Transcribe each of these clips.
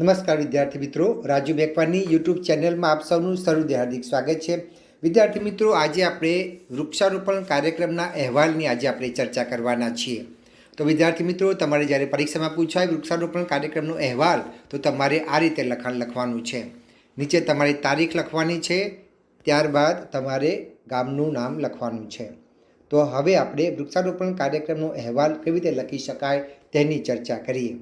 નમસ્કાર વિદ્યાર્થી મિત્રો, રાજુ મેકવાની યુટ્યુબ ચેનલમાં આપ સૌનું સર્વદે હાર્દિક સ્વાગત છે. વિદ્યાર્થી મિત્રો, આજે આપણે વૃક્ષારોપણ કાર્યક્રમના અહેવાલની આજે આપણે ચર્ચા કરવાના છીએ. તો વિદ્યાર્થી મિત્રો, તમારે જ્યારે પરીક્ષામાં પૂછાય વૃક્ષારોપણ કાર્યક્રમનો અહેવાલ, તો તમારે આ રીતે લખાણ લખવાનું છે. નીચે તમારી તારીખ લખવાની છે, ત્યારબાદ તમારે ગામનું નામ લખવાનું છે. તો હવે આપણે વૃક્ષારોપણ કાર્યક્રમનો અહેવાલ કેવી રીતે લખી શકાય તેની ચર્ચા કરીએ.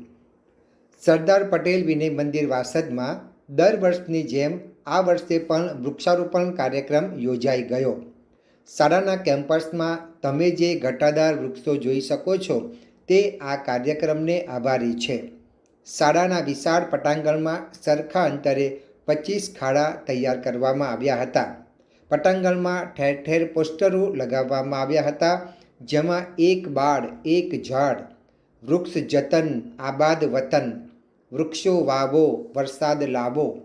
સરદાર પટેલ વિનય મંદિર વાસદમાં દર વર્ષની જેમ આ વર્ષે પણ વૃક્ષારોપણ કાર્યક્રમ યોજાઈ ગયો. શાળાના કેમ્પસમાં તમે જે ઘટાદાર વૃક્ષો જોઈ શકો છો તે આ કાર્યક્રમને આભારી છે. શાળાના વિશાળ પટાંગણમાં સરખા અંતરે પચીસ ખાડા તૈયાર કરવામાં આવ્યા હતા. પટાંગણમાં ઠેર ઠેર પોસ્ટરો લગાવવામાં આવ્યા હતા, જેમાં એક બાળ, એક ઝાડ, વૃક્ષ જતન, આબાદ વતન વૃક્ષો વાવો, વરસાદ લાવો,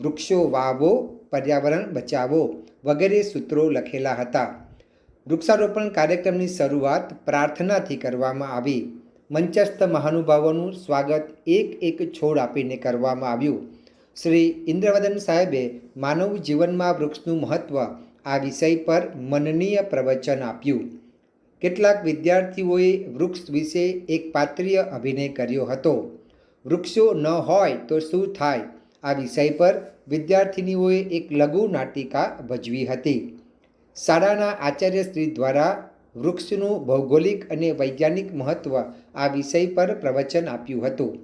વૃક્ષો વાવો, પર્યાવરણ બચાવો વગેરે સૂત્રો લખેલા હતા. વૃક્ષારોપણ કાર્યક્રમની શરૂઆત પ્રાર્થનાથી કરવામાં આવી. મંચસ્થ મહાનુભાવોનું સ્વાગત એક એક છોડ આપીને કરવામાં આવ્યું. શ્રી ઇન્દ્રવદન સાહેબે માનવ જીવનમાં વૃક્ષનું મહત્ત્વ આ વિષય પર મનનીય પ્રવચન આપ્યું. કેટલાક વિદ્યાર્થીઓએ વૃક્ષ વિશે એક પાત્રીય અભિનય કર્યો હતો. વૃક્ષો ન હોય તો શું થાય? આ વિષય પર વિદ્યાર્થિનીઓએ એક લઘુ નાટિકા ભજવી હતી. શાળાના આચાર્યશ્રી દ્વારા વૃક્ષનું ભૌગોલિક અને વૈજ્ઞાનિક મહત્ત્વ આ વિષય પર પ્રવચન આપ્યું હતું.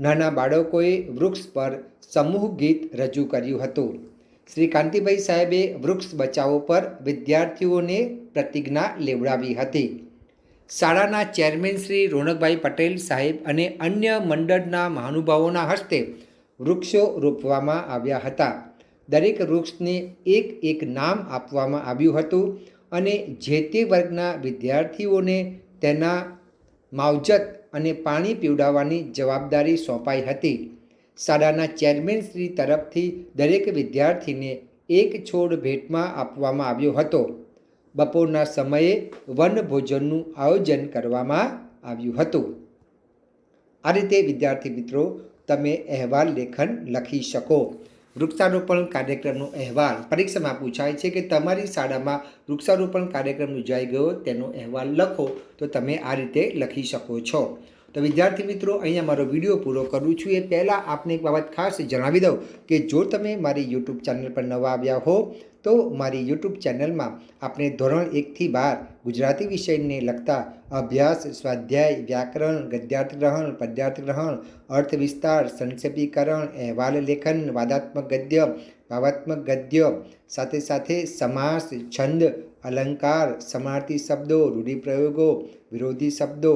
નાના બાળકોએ વૃક્ષ પર સમૂહ ગીત રજૂ કર્યું હતું. શ્રી કાંતિભાઈ સાહેબે વૃક્ષ બચાવો પર વિદ્યાર્થીઓને પ્રતિજ્ઞા લેવડાવી હતી. શાળાના ચેરમેન શ્રી રોનકભાઈ પટેલ સાહેબ અને અન્ય મંડળના મહાનુભાવોના હસ્તે વૃક્ષો રોપવામાં આવ્યા હતા. દરેક વૃક્ષને એક એક નામ આપવામાં આવ્યું હતું અને જે તે વર્ગના વિદ્યાર્થીઓને તેના માવજત અને પાણી પીવડાવવાની જવાબદારી સોંપાઈ હતી. શાળાના ચેરમેન શ્રી તરફથી દરેક વિદ્યાર્થીને એક છોડ ભેટમાં આપવામાં આવ્યો હતો. બપોરના સમયે વનભોજનનું આયોજન કરવામાં આવ્યું હતું. આ રીતે, વિદ્યાર્થી મિત્રો, તમે અહેવાલ લેખન લખી શકો. વૃક્ષારોપણ કાર્યક્રમનો અહેવાલ. પરીક્ષામાં પૂછાય છે કે તમારી શાળામાં વૃક્ષારોપણ કાર્યક્રમ યોજાઈ ગયો, તેનો અહેવાલ લખો. તો તમે આ રીતે લખી શકો છો. તો વિદ્યાર્થી મિત્રો, અહીંયા મારો વીડિયો પૂરો કરું છું. એ પહેલાં આપને એક બાબત ખાસ જણાવી દઉં કે જો તમે મારી યુટ્યુબ ચેનલ પર નવા આવ્યા હો, તો મારી યુટ્યુબ ચેનલમાં આપણે ધોરણ એકથી બાર ગુજરાતી વિષયને લગતા અભ્યાસ, સ્વાધ્યાય, વ્યાકરણ ગદ્યાર્થ ગ્રહણ પદ્યાર્થ ગ્રહણ અર્થ વિસ્તાર સંક્ષેપીકરણ, અહેવાલ લેખન, વાદાત્મક ગદ્ય, ભાવાત્મક ગદ્ય, સાથે સાથે સમાસ, છંદ, અલંકાર સમાર્થી શબ્દો, રૂઢિપ્રયોગો, વિરોધી શબ્દો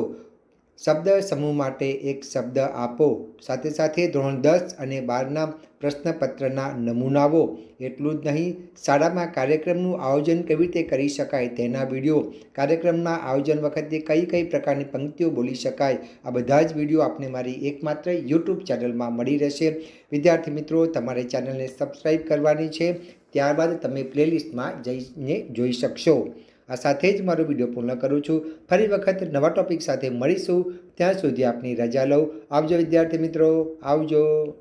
શબ્દ સમૂહ માટે એક શબ્દ આપો. સાથે સાથે ધોરણ દસ અને બારના પ્રશ્નપત્રના નમૂનાઓ. એટલું જ નહીં, શાળામાં કાર્યક્રમનું આયોજન કેવી રીતે કરી શકાય તેના વીડિયો. કાર્યક્રમના આયોજન વખતે કઈ કઈ પ્રકારની પંક્તિઓ બોલી શકાય, આ બધા જ વીડિયો આપને મારી એકમાત્ર યુટ્યુબ ચેનલમાં મળી રહેશે. વિદ્યાર્થી મિત્રો, તમારે ચેનલને સબસ્ક્રાઈબ કરવાની છે. ત્યારબાદ તમે પ્લેલિસ્ટમાં જઈને જોઈ શકશો. આ સાથે જ મારો વીડિયો પૂર્ણ કરું છું. ફરી વખત નવા ટોપિક સાથે મળીશું. ત્યાં સુધી આપની રજા લઉં. આવજો વિદ્યાર્થી મિત્રો. આવજો.